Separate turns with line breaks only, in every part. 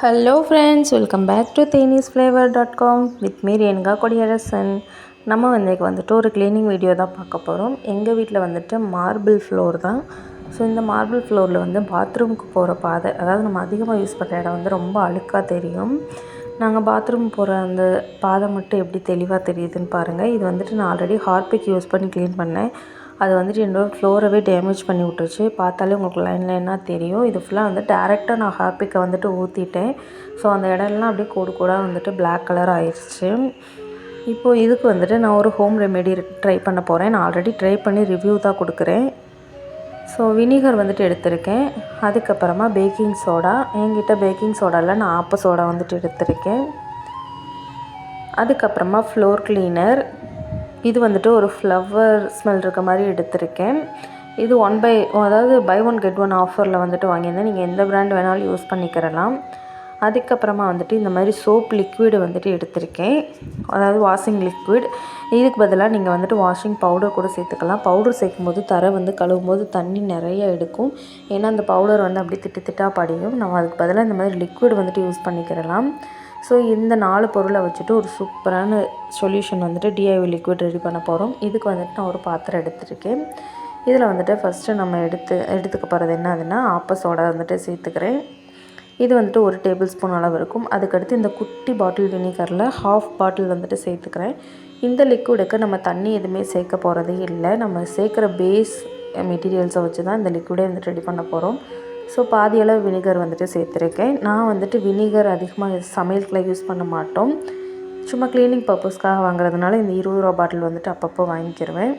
Hello friends welcome back to தேனீஸ் flavour dot com with me Renuka Kodiyarasan நம்ம இன்றைக்கி வந்துட்டு ஒரு க்ளீனிங் வீடியோ தான் பார்க்க போகிறோம் எங்கள் வீட்டில் வந்துட்டு மார்பிள் ஃப்ளோர் தான். ஸோ இந்த மார்பிள் ஃப்ளோரில் வந்து பாத்ரூமுக்கு போகிற பாதை அதாவது நம்ம அதிகமாக யூஸ் பண்ணுற இடம் வந்து ரொம்ப அழுக்காக தெரியும். நாங்கள் பாத்ரூம் போகிற அந்த பாதை மட்டும் எப்படி தெளிவாக தெரியுதுன்னு பாருங்கள் இது வந்துட்டு நான் ஆல்ரெடி ஹார்பிக் யூஸ் பண்ணி க்ளீன் பண்ணேன். அது வந்துட்டு என்னோடய ஃப்ளோரவே டேமேஜ் பண்ணி விட்டுருச்சு. பார்த்தாலே உங்களுக்கு லைன் லைனாக தெரியும். இது ஃபுல்லாக வந்து டேரெக்டாக நான் ஹார்பிக்கை வந்துட்டு ஊற்றிட்டேன் ஸோ அந்த இடம்லாம் அப்படியே கோடு கூடாக வந்துட்டு பிளாக் கலர் ஆயிடுச்சு இப்போது இதுக்கு வந்துட்டு நான் ஒரு ஹோம் ரெமெடி ட்ரை பண்ண போகிறேன் நான் ஆல்ரெடி ட்ரை பண்ணி ரிவ்யூ தான் கொடுக்குறேன். ஸோ வினிகர் வந்துட்டு எடுத்திருக்கேன். அதுக்கப்புறமா பேக்கிங் சோடா என்கிட்ட பேக்கிங் சோடாவில் நான் ஆப்ப சோடா வந்துட்டு எடுத்திருக்கேன். அதுக்கப்புறமா ஃப்ளோர் க்ளீனர் இது வந்துட்டு ஒரு ஃப்ளவர் ஸ்மெல் இருக்க மாதிரி எடுத்திருக்கேன். இது ஒன் பை அதாவது பை ஒன் கெட் ஒன் ஆஃபரில் வந்துட்டு வாங்கியிருந்தேன். நீங்கள் எந்த ப்ராண்ட் வேணாலும் யூஸ் பண்ணிக்கிறலாம் அதுக்கப்புறமா வந்துட்டு இந்த மாதிரி சோப் லிக்விடு வந்துட்டு எடுத்திருக்கேன். அதாவது வாஷிங் லிக்விட் இதுக்கு பதிலாக நீங்கள் வந்துட்டு வாஷிங் பவுடர் கூட சேர்த்துக்கலாம். பவுடர் சேர்க்கும் போது தரை வந்து கழுவும் போது தண்ணி நிறைய எடுக்கும். ஏன்னா அந்த பவுடர் வந்து அப்படி திட்டு திட்டாக படியும். நம்ம அதுக்கு பதிலாக இந்த மாதிரி லிக்விட் வந்துட்டு யூஸ் பண்ணிக்கிறலாம் ஸோ இந்த நாலு பொருளை வச்சுட்டு ஒரு சூப்பரான சொல்யூஷன் வந்துட்டு டிஐவி லிக்விட் ரெடி பண்ண போகிறோம் இதுக்கு வந்துட்டு நான் ஒரு பாத்திரம் எடுத்துருக்கேன். இதில் வந்துட்டு ஃபஸ்ட்டு நம்ம எடுத்து எடுத்துக்க போகிறது என்ன அதுன்னா ஆப்பஸோட வந்துட்டு சேர்த்துக்கிறேன். இது வந்துட்டு ஒரு டேபிள் ஸ்பூன் அளவு இருக்கும். அதுக்கடுத்து இந்த குட்டி பாட்டில் வினிகரில் ஹாஃப் பாட்டில் வந்துட்டு சேர்த்துக்கிறேன். இந்த லிக்விடுக்கு நம்ம தண்ணி எதுவுமே சேர்க்க போகிறதே இல்லை. நம்ம சேர்க்குற பேஸ் மெட்டீரியல்ஸை வச்சு தான் இந்த லிக்விடே வந்துட்டு ரெடி பண்ண போகிறோம் ஸோ பாதி அளவு வினிகர் வந்துட்டு சேர்த்துருக்கேன். நான் வந்துட்டு வினிகர் அதிகமாக சமையலுக்குலாம் யூஸ் பண்ண மாட்டோம். சும்மா க்ளீனிங் பர்பஸ்க்காக வாங்குறதுனால இந்த இருபது ரூபா பாட்டில் வந்துட்டு அப்பப்போ வாங்கிக்கிடுவேன்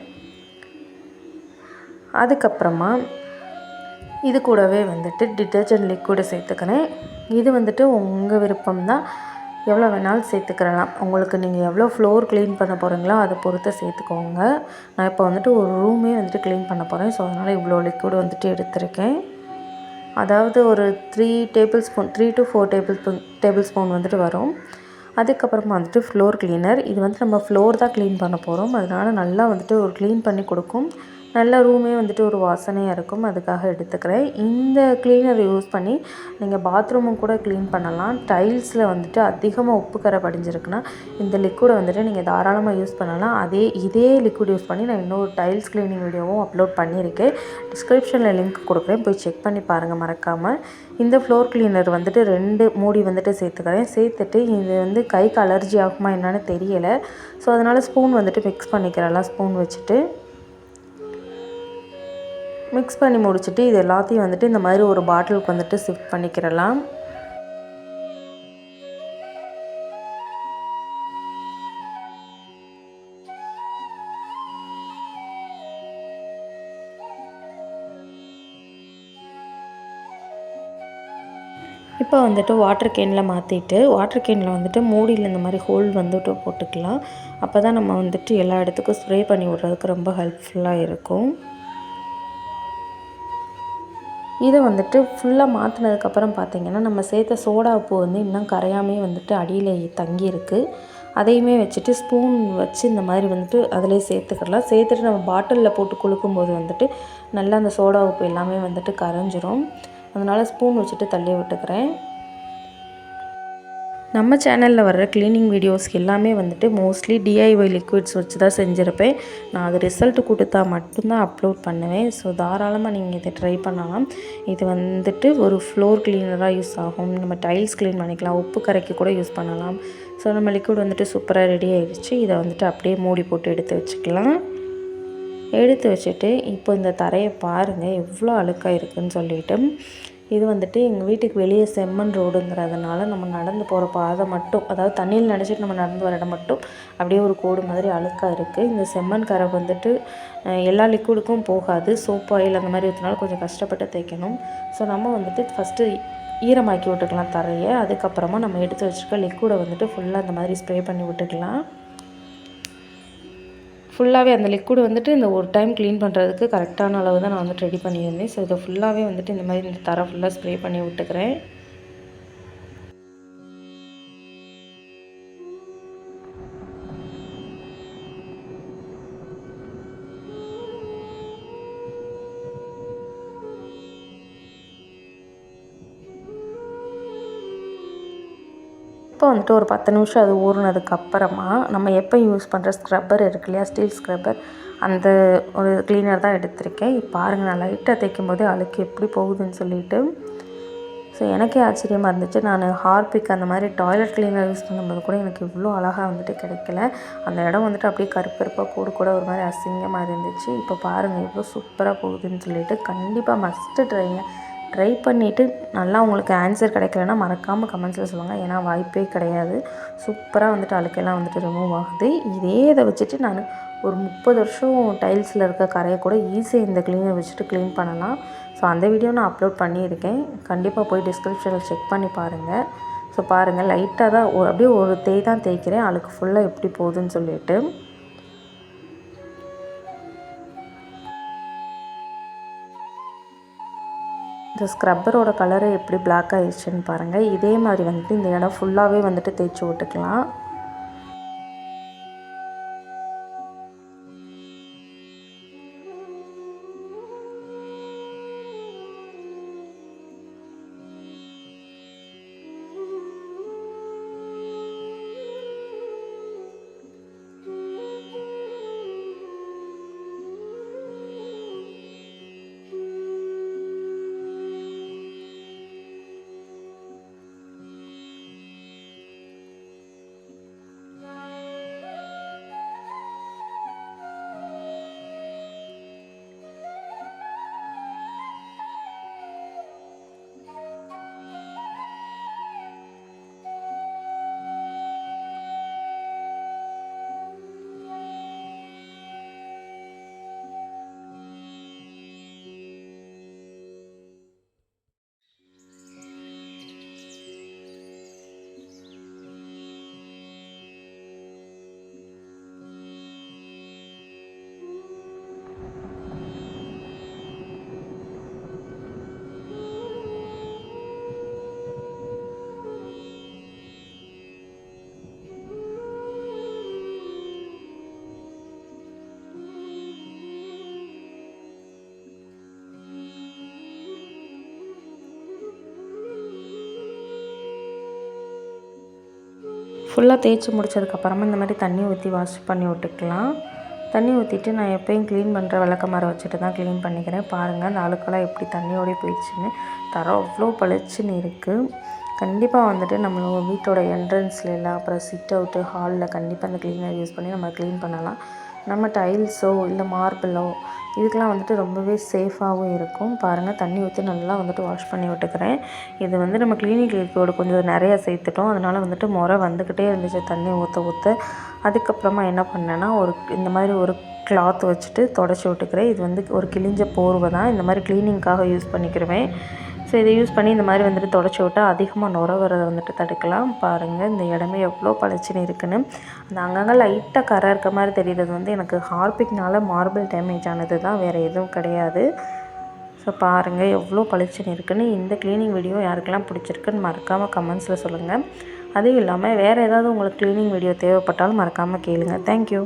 அதுக்கப்புறமா இது கூடவே வந்துட்டு டிட்டர்ஜென்ட் லிக்விடை சேர்த்துக்கிறேன். இது வந்துட்டு உங்கள் விருப்பம் தான் எவ்வளோ வேணாலும் சேர்த்துக்கிறலாம். உங்களுக்கு நீங்கள் எவ்வளோ ஃப்ளோர் க்ளீன் பண்ண போகிறீங்களோ அதை பொறுத்து சேர்த்துக்கோங்க. நான் இப்போ வந்துட்டு ஒரு ரூமே வந்துட்டு க்ளீன் பண்ண போகிறேன் ஸோ அதனால் இவ்வளோ லிக்விட் வந்துட்டு எடுத்திருக்கேன். அதாவது ஒரு three table spoon three to four table spoon table spoon வந்துட்டு வரும். அதுக்கப்புறமா வந்துட்டு ஃப்ளோர் க்ளீனர் இது வந்து நம்ம ஃப்ளோர் தான் க்ளீன் பண்ண போகிறோம் அதனால் நல்லா வந்துட்டு ஒரு க்ளீன் பண்ணி கொடுக்கும். நல்ல ரூமே வந்துட்டு ஒரு வாசனையாக இருக்கும். அதுக்காக எடுத்துக்கிறேன். இந்த க்ளீனர் யூஸ் பண்ணி நீங்கள் பாத்ரூமும் கூட க்ளீன் பண்ணலாம். டைல்ஸில் வந்துட்டு அதிகமாக உப்பு கரை படிஞ்சிருக்குன்னா இந்த லிக்விடை வந்துட்டு நீங்கள் தாராளமாக யூஸ் பண்ணலாம். அதே இதே லிக்விட் யூஸ் பண்ணி நான் இன்னொரு டைல்ஸ் க்ளீனிங் வீடியோவும் அப்லோட் பண்ணியிருக்கேன். டிஸ்கிரிப்ஷனில் லிங்க் கொடுக்குறேன். போய் செக் பண்ணி பாருங்கள் மறக்காமல் இந்த ஃப்ளோர் க்ளீனர் வந்துட்டு ரெண்டு மூடி வந்துட்டு சேர்த்துக்கிறேன். சேர்த்துட்டு இது வந்து கைக்கு அலர்ஜி ஆகுமா என்னன்னு தெரியலை. ஸோ அதனால் ஸ்பூன் வந்துட்டு மிக்ஸ் பண்ணிக்கிறலாம் ஸ்பூன் வச்சுட்டு. மிக்ஸ் பண்ணி முடிச்சுட்டு இது எல்லாத்தையும் வந்துட்டு இந்த மாதிரி ஒரு பாட்டிலுக்கு வந்துட்டு ஷிஃப்ட் பண்ணிக்கிறலாம். இப்போ வந்துட்டு வாட்டர் கேனில் மாற்றிட்டு வாட்டர் கேனில் வந்துட்டு மூடியில் இந்த மாதிரி ஹோல் வந்துட்டு போட்டுக்கலாம். அப்போ தான் நம்ம வந்துட்டு எல்லா இடத்துக்கும் ஸ்ப்ரே பண்ணி விட்றதுக்கு ரொம்ப ஹெல்ப்ஃபுல்லாக இருக்கும். இதை வந்துட்டு ஃபுல்லாக மாற்றினதுக்கப்புறம் பார்த்திங்கன்னா நம்ம சேர்த்த சோடா உப்பு வந்து இன்னும் கரையாமே வந்துட்டு அடியில் தங்கியிருக்கு. அதையுமே வச்சுட்டு ஸ்பூன் வச்சு இந்த மாதிரி வந்துட்டு அதிலே சேர்த்துக்கலாம். சேர்த்துட்டு நம்ம பாட்டிலில் போட்டு குளுக்கும்போது வந்துட்டு நல்லா அந்த சோடா உப்பு எல்லாமே வந்துட்டு கரைஞ்சிரும். அதனால் ஸ்பூன் வச்சுட்டு தள்ளி விட்டுக்கிறேன். நம்ம சேனலில் வர்ற க்ளீனிங் வீடியோஸ் எல்லாமே வந்துட்டு மோஸ்ட்லி டிஐஒய் லிக்விட்ஸ் வச்சு தான் செஞ்சுருப்பேன். நான் அது ரிசல்ட் கொடுத்தா மட்டும்தான் அப்லோட் பண்ணுவேன். ஸோ தாராளமாக நீங்கள் இதை ட்ரை பண்ணலாம். இது வந்துட்டு ஒரு ஃப்ளோர் க்ளீனராக யூஸ் ஆகும். நம்ம டைல்ஸ் க்ளீன் பண்ணிக்கலாம். உப்பு கரைக்கு கூட யூஸ் பண்ணலாம். ஸோ நம்ம லிக்விட் வந்துட்டு சூப்பராக ரெடி ஆகிடுச்சு இதை வந்துட்டு அப்படியே மூடி போட்டு எடுத்து வச்சுக்கலாம். எடுத்து வச்சுட்டு இப்போ இந்த தரையை பாருங்கள் எவ்வளோ அழுக்காக இருக்குதுன்னு சொல்லிட்டு. இது வந்துட்டு எங்கள் வீட்டுக்கு வெளியே செம்மண் ரோடுங்கிறதுனால நம்ம நடந்து போகிற பாதை மட்டும் அதாவது தண்ணியில் நினச்சிட்டு நம்ம நடந்து வர இடம் மட்டும் அப்படியே ஒரு கோடு மாதிரி அழுக்காக இருக்குது இந்த செம்மண் கரை வந்துட்டு எல்லா லிக்விடுக்கும் போகாது. சோப் ஆயில் அந்த மாதிரி ஊற்றினாலும் கொஞ்சம் கஷ்டப்பட்டு தேய்க்கணும். ஸோ நம்ம வந்துட்டு ஃபஸ்ட்டு ஈரமாக்கி விட்டுக்கலாம் தரையை. அதுக்கப்புறமா நம்ம எடுத்து வச்சுருக்க லிக்விடை வந்துட்டு ஃபுல்லாக அந்த மாதிரி ஸ்ப்ரே பண்ணி விட்டுக்கலாம். ஃபுல்லாகவே அந்த லிக்விட் வந்துட்டு இந்த ஒரு டைம் க்ளீன் பண்ணுறதுக்கு கரெக்டான அளவு தான் நான் வந்துட்டு ரெடி பண்ணியிருந்தேன். ஸோ இதை ஃபுல்லாகவே வந்துட்டு இந்த மாதிரி இந்த தர ஃபுல்லாக ஸ்ப்ரே பண்ணி விட்டுக்கிறேன். வந்துட்டு ஒரு பத்து நிமிஷம் அது ஊறினதுக்கப்புறமா நம்ம எப்போ யூஸ் பண்ணுற ஸ்க்ரப்பர் இருக்கு இல்லையா? ஸ்டீல் ஸ்க்ரப்பர் அந்த ஒரு க்ளீனர் தான் எடுத்திருக்கேன். இப்போ பாருங்கள் நான் லைட்டாக தைக்கும் போதே அழுக்கு எப்படி போகுதுன்னு சொல்லிட்டு. ஸோ எனக்கே ஆச்சரியமாக இருந்துச்சு. நான் ஹார்பிக் அந்த மாதிரி டாய்லெட் கிளீனர் யூஸ் பண்ணும்போது கூட எனக்கு இவ்வளோ அழகாக வந்துட்டு கிடைக்கல. அந்த இடம் வந்துட்டு அப்படியே கருப்பருப்பாக கூடு கூட ஒரு மாதிரி அசிங்கமாக இருந்துச்சு. இப்போ பாருங்கள் இவ்வளோ சூப்பராக போகுதுன்னு சொல்லிட்டு கண்டிப்பாக மஸ்ட்டு ட்ரைங்க ட்ரை பண்ணிவிட்டு நல்லா உங்களுக்கு ஆன்சர் கிடைக்கலன்னா மறக்காமல் கமெண்ட்ஸில் சொல்லுங்கள் ஏன்னா வாய்ப்பே கிடையாது. சூப்பராக வந்துட்டு அழுக்கெல்லாம் வந்துட்டு ரிமூவ் ஆகுது. இதே இதை வச்சுட்டு நான் ஒரு முப்பது வருஷம் டைல்ஸில் இருக்க கரையை கூட ஈஸியாக இந்த க்ளீனை வச்சுட்டு க்ளீன் பண்ணலாம். ஸோ அந்த வீடியோ நான் அப்லோட் பண்ணியிருக்கேன். கண்டிப்பாக போய் டிஸ்கிரிப்ஷனில் செக் பண்ணி பாருங்கள் ஸோ பாருங்கள் லைட்டாக தான் ஒரு அப்படியே ஒரு தேய் தான் தேய்க்கிறேன். அழுக்கு ஃபுல்லாக எப்படி போகுதுன்னு சொல்லிட்டு. இந்த ஸ்க்ரப்பரோட கலரு எப்படி பிளாக் ஆயிடுச்சுன்னு பாருங்கள் இதே மாதிரி வந்துட்டு இந்த இடம் ஃபுல்லாகவே வந்துட்டு தேய்ச்சி விட்டுக்கலாம் ஃபுல்லாக தேய்ச்சி முடிச்சதுக்கப்புறமா இந்த மாதிரி தண்ணி ஊற்றி வாஷ் பண்ணி விட்டுக்கலாம். தண்ணி ஊற்றிட்டு நான் எப்போயும் க்ளீன் பண்ணுற விளக்கமாரை வச்சுட்டு தான் க்ளீன் பண்ணிக்கிறேன். பாருங்கள் அந்த அழுக்கெல்லாம் எப்படி தண்ணியோடய போயிடுச்சுன்னு. தரம் அவ்வளோ பளிச்சுன்னு இருக்குது கண்டிப்பாக வந்துட்டு நம்ம வீட்டோட என்ட்ரன்ஸ்ல அப்புறம் சிட் அவுட்டு ஹாலில் கண்டிப்பாக அந்த க்ளீனர் யூஸ் பண்ணி நம்ம க்ளீன் பண்ணலாம். நம்ம டைல்ஸோ இல்லை மார்பிளோ இதுக்கெலாம் வந்துட்டு ரொம்பவே சேஃபாகவும் இருக்கும். பாருங்கள் தண்ணி ஊற்றி நல்லா வந்துட்டு வாஷ் பண்ணி விட்டுக்கிறேன். இது வந்து நம்ம கிளினிக் லிக்விட் கொஞ்சம் நிறையா சேர்த்துட்டோம். அதனால் வந்துட்டு முறை வந்துக்கிட்டே இருந்துச்சு தண்ணி ஊற்ற ஊற்ற அதுக்கப்புறமா என்ன பண்ணேன்னா ஒரு இந்த மாதிரி ஒரு கிளாத் வச்சுட்டு தொடச்சி விட்டுக்கிறேன். இது வந்து ஒரு கிழிஞ்ச போர்வை தான். இந்த மாதிரி க்ளீனிங்க்காக யூஸ் பண்ணிக்கிருவேன். ஸோ இதை யூஸ் பண்ணி இந்த மாதிரி வந்துட்டு தொடச்சி விட்டால் அதிகமாக நுர வரதை வந்துட்டு தடுக்கலாம். பாருங்கள் இந்த இடமே எவ்வளோ பளிச்சுன்னு இருக்குன்னு. அந்த அங்கங்கே லைட்டாக கரை இருக்க மாதிரி தெரியுறது வந்து எனக்கு ஹார்பிக்னால மார்பிள் டேமேஜ் ஆனது தான் வேறு எதுவும் கிடையாது. ஸோ பாருங்கள் எவ்வளோ பளிச்சுன்னு இருக்குன்னு. இந்த க்ளீனிங் வீடியோ யாருக்கெல்லாம் பிடிச்சிருக்குன்னு மறக்காமல் கமெண்ட்ஸில் சொல்லுங்கள் அதுவும் இல்லாமல் வேறு ஏதாவது உங்களுக்கு க்ளீனிங் வீடியோ தேவைப்பட்டாலும் மறக்காமல் கேளுங்கள் தேங்க்யூ